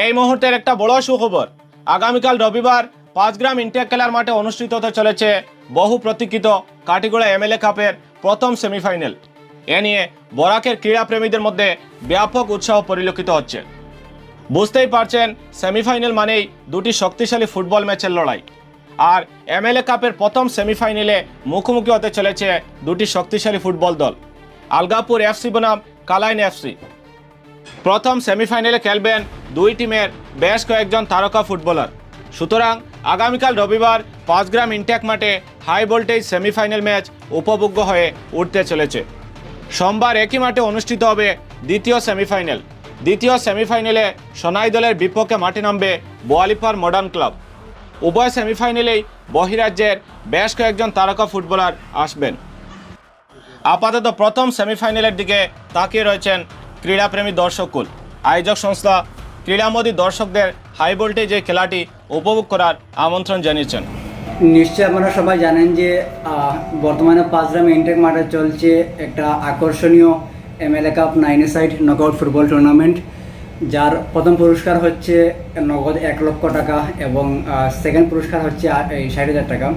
এই মুহূর্তের একটা বড় সুখবর। আগামীকাল রবিবার পাঁচ গ্রাম ইন্টেক খেলার মাঠে অনুষ্ঠিত হতে চলেছে বহু প্রতীক্ষিত কাটিগড়া এমএলএ কাপের প্রথম সেমিফাইনাল। এ নিয়ে বরাকের ক্রীড়াপ্রেমীদের মধ্যে ব্যাপক উৎসাহ পরিলক্ষিত হচ্ছে। বুঝতেই পারছেন, সেমিফাইনাল মানেই দুটি শক্তিশালী ফুটবল ম্যাচের লড়াই। আর এমএলএ কাপের প্রথম সেমিফাইনালে মুখোমুখি হতে চলেছে দুটি শক্তিশালী ফুটবল দল। আলগাপুর এফসি বনাম কালাইন এফসি। প্রথম সেমিফাইনালে খেলবেন দুই টিমের বেশ কয়েকজন তারকা ফুটবলার। সুতরাং আগামীকাল রবিবার পাঁচ গ্রাম ইনটেক মাঠে হাই ভোল্টেজ সেমিফাইনাল ম্যাচ উপভোগ্য হয়ে উঠতে চলেছে। সোমবার একই মাঠে অনুষ্ঠিত হবে দ্বিতীয় সেমিফাইনাল। দ্বিতীয় সেমিফাইনালে সোনাই দলের বিপক্ষে মাঠে নামবে বোয়ালিপার মডার্ন ক্লাব। উভয় সেমিফাইনালেই বহিরাজ্যের বেশ কয়েকজন তারকা ফুটবলার আসবেন। আপাতত প্রথম সেমিফাইনালের দিকে তাকিয়ে রয়েছেন ক্রীড়াপ্রেমী দর্শককুল আয়োজক সংস্থা ক্রীড়ামোদী দর্শকদের হাই ভোল্টেজ এই খেলাটি উপভোগ করার আমন্ত্রণ জানিয়েছেন। নিশ্চয়ই আপনারা সবাই জানেন যে বর্তমানে পাঁচগ্রাম ইনটেক মাঠে চলছে একটা আকর্ষণীয় এমএলএ কাপ নাইনে সাইড নকআউট ফুটবল টুর্নামেন্ট যার প্রথম পুরস্কার হচ্ছে নগদ এক লক্ষ টাকা এবং সেকেন্ড পুরস্কার হচ্ছে ষাট হাজার টাকা।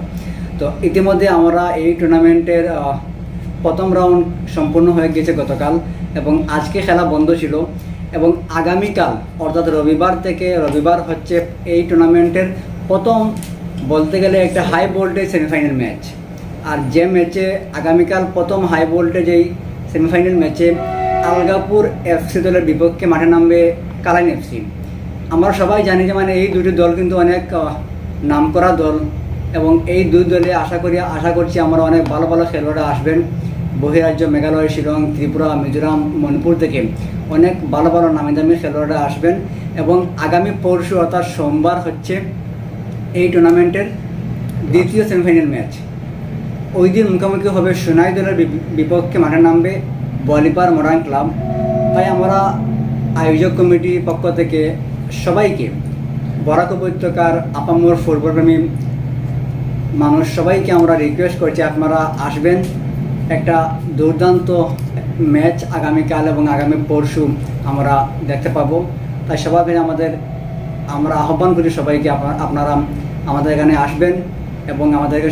তো ইতিমধ্যে আমরা এই টুর্নামেন্টের প্রথম রাউন্ড সম্পূর্ণ হয়ে গেছে গতকাল এবং আজকে খেলা বন্ধ ছিল এবং আগামীকাল, অর্থাৎ রবিবার থেকে, রবিবার হচ্ছে এই টুর্নামেন্টের প্রথম বলতে গেলে একটা হাই ভোল্টেজ সেমিফাইনাল ম্যাচ আর যে ম্যাচে আগামীকাল প্রথম হাই ভোল্টেজ এই সেমিফাইনাল ম্যাচে আলগাপুর এফসি দলের বিপক্ষে মাঠে নামবে কালাইন এফসি আমরা সবাই জানি যে মানে এই দুটি দল কিন্তু অনেক নামকরা দল এবং এই দুই দলে আশা করি, আশা করছি আমরা অনেক ভালো ভালো খেলোয়াড়রা আসবেন। বহিরাজ্য মেঘালয়, শিলং, ত্রিপুরা, মিজোরাম, মণিপুর থেকে অনেক ভালো ভালো নামি দামি খেলোয়াড়রা আসবেন এবং আগামী পরশু অর্থাৎ সোমবার হচ্ছে এই টুর্নামেন্টের দ্বিতীয় সেমিফাইনাল ম্যাচ ওই দিন মুখোমুখি হবে সোনাই দলের বিপক্ষে মাঠে নামবে বলিপার মডার্ন ক্লাব। তাই আমরা আয়োজক কমিটির পক্ষ থেকে সবাইকে, বরাক উপত্যকার আপামোর ফুটবলপ্রেমী মানুষ সবাইকে আমরা রিকোয়েস্ট করছি আপনারা আসবেন। একটা দুর্দান্ত ম্যাচ আগামীকাল এবং আগামী পরশু আমরা দেখতে পাবো। তাই সবাই আমাদের, আমরা আহ্বান করি সবাইকে আপনা- আপনারা আমাদের এখানে আসবেন এবং আমাদেরকে